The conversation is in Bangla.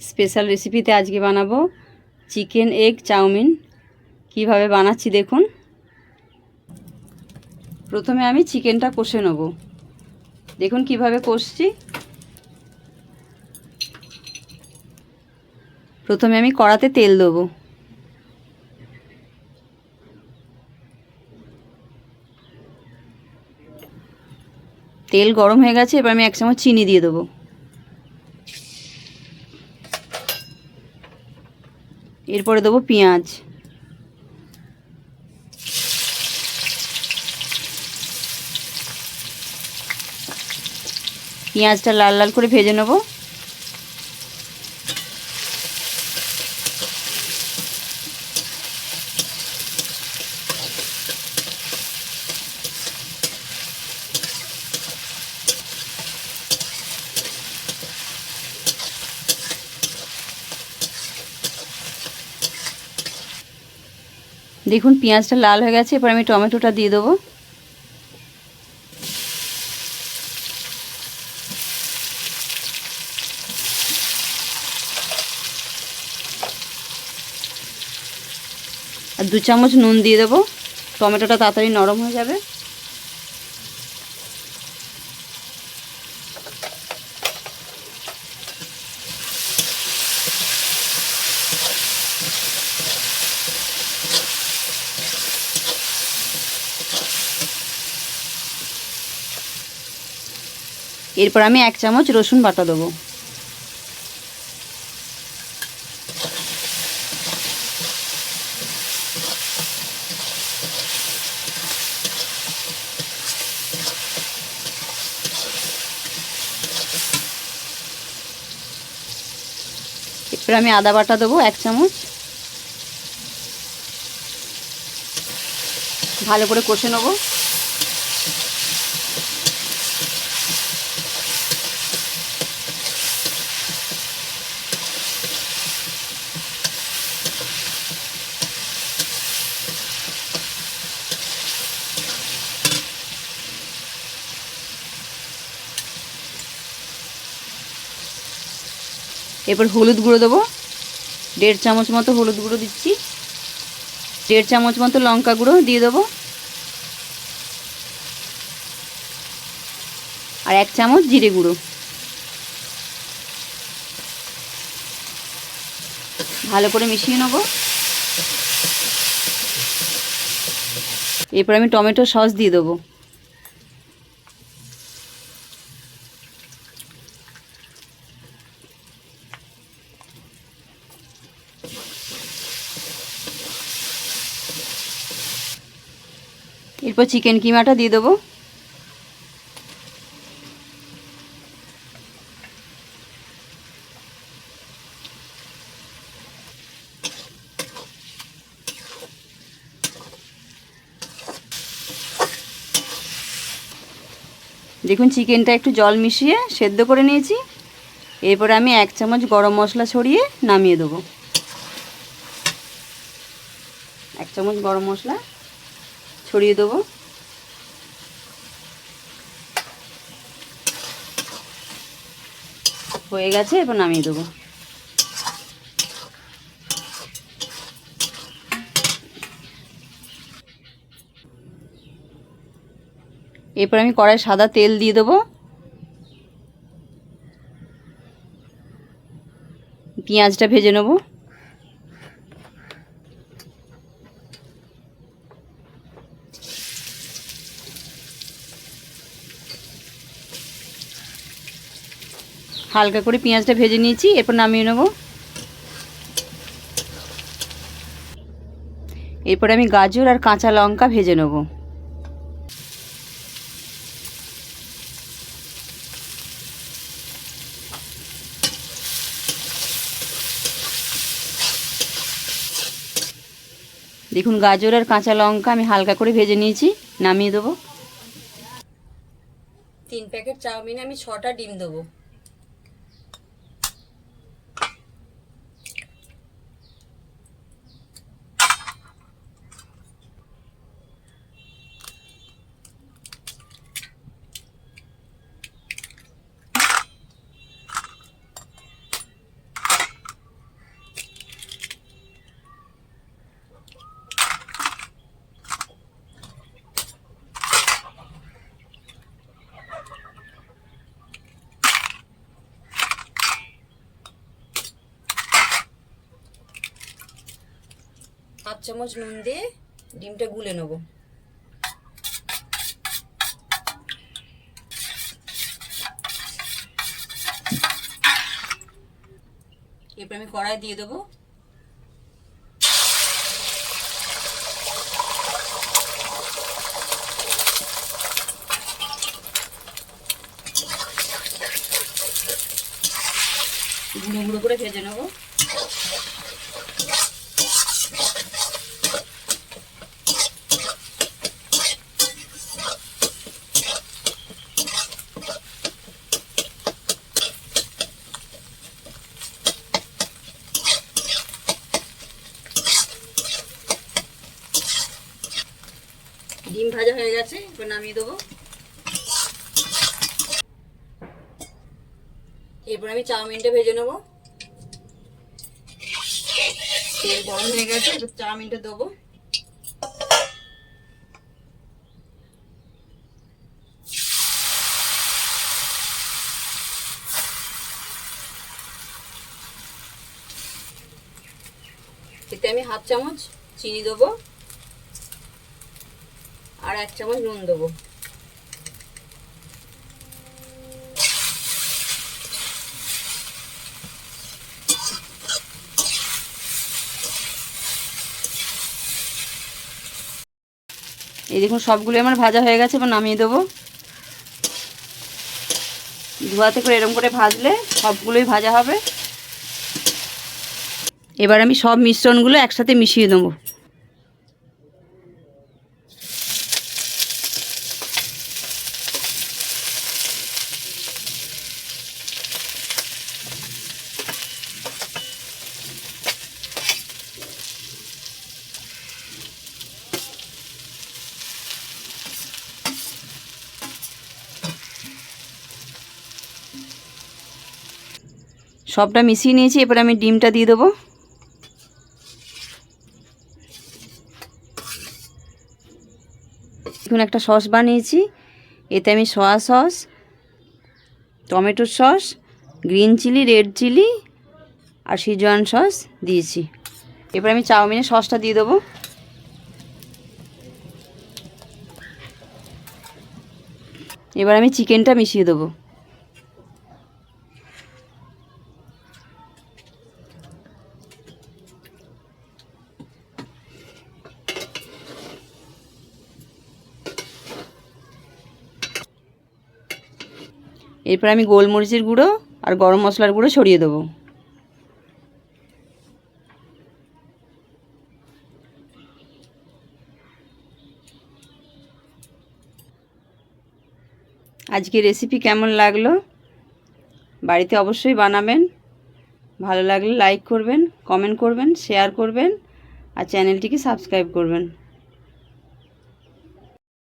স্পেশাল রেসিপিতে আজকে বানাবো চিকেন এগ চাউমিন। কীভাবে বানাচ্ছি দেখুন। প্রথমে আমি চিকেনটা কষে নেব। দেখুন কীভাবে কষছি। প্রথমে আমি কড়াতে তেল দেবো। তেল গরম হয়ে গেছে, এবার আমি এক চামচ চিনি দিয়ে দেবো। এরপরে দেবো পেঁয়াজ। পেঁয়াজটা লাল লাল করে ভেজে নেব। দেখুন, পেঁয়াজটা লাল হয়ে গেছে, এবার আমি টমেটোটা দিয়ে দেবো। আর দু চামচ নুন দিয়ে দেবো। টমেটোটা তাড়াতাড়ি নরম হয়ে যাবে। এরপর আমি এক চামচ রসুন বাটা দেবো। এরপর আমি আদা বাটা দেবো এক চামচ। ভালো করে কষে নেব। এরপর হলুদ গুঁড়ো দেবো। দেড় চামচ মতো হলুদ গুঁড়ো দিচ্ছি। দেড় চামচ মতো লঙ্কা গুঁড়ো দিয়ে দেবো। আর এক চামচ জিরে গুঁড়ো। ভালো করে মিশিয়ে নেব। এরপর আমি টমেটো সস দিয়ে দেবো। এরপর চিকেন কিমাটা দিয়ে দেবো। দেখুন চিকেনটা একটু জল মিশিয়ে সেদ্ধ করে নিয়েছি। এরপরে আমি এক চামচ গরম মশলা ছড়িয়ে নামিয়ে দেবো এক চামচ গরম মশলা ছড়িয়ে দেবো। হয়ে গেছে, এবার নামিয়ে দেবো। এরপর আমি কড়াই সাদা তেল দিয়ে দেবো। পেঁয়াজটা ভেজে নেব। হালকা করে পেঁয়াজটা ভেজে নিয়েছি, এরপর নামিয়ে নেব। এরপর আমি গাজর আর কাঁচা লঙ্কা ভেজে নেব। দেখুন, গাজর আর কাঁচা লঙ্কা আমি হালকা করে ভেজে নিয়েছি, নামিয়ে দেবো। তিন প্যাকেট চাউমিনে, আমি ছটা ডিম দেবো। চামচ নুন দিয়ে ডিমটা গুলে নেব। এরপর আমি কড়াই দিয়ে দেবো। গুঁড়ো গুঁড়ো করে ভেজে নেব ডিম ভাজা হয়ে গেছে এবার নামিয়ে দেবো। এরপর আমি চাউমিনটা ভেজে নেব। তেল গরম হয়ে গেছে চাউমিনটা দেবো। এতে আমি হাফ চামচ চিনি দেবো। আর এক চামচ নুন দেবো। এই দেখুন, সবগুলো আমার ভাজা হয়ে গেছে, এবার নামিয়ে দেবো। ধোয়াতে করে এরকম করে ভাজলে সবগুলোই ভাজা হবে। এবার আমি সব মিশ্রণগুলো একসাথে মিশিয়ে দেবো। সবটা মিশিয়ে নিয়েছি, এবার আমি ডিমটা দিয়ে দেবো। দেখুন একটা সস বানিয়েছি, এতে আমি সয়া সস টমেটোর sauce, green chilli, red chilli আর সিজওয়ান সস দিয়েছি। এবার আমি চাউমিনের সসটা দিয়ে দেবো। এবার আমি চিকেনটা মিশিয়ে দেবো। এরপর আমি গোলমরিচের গুঁড়ো আর গরম মশলার গুঁড়ো ছড়িয়ে দেবো। আজকে রেসিপি কেমন লাগল? বাড়িতে অবশ্যই বানাবেন। ভালো লাগলে লাইক করবেন কমেন্ট করবেন শেয়ার করবেন, আর চ্যানেলটিকে সাবস্ক্রাইব করবেন।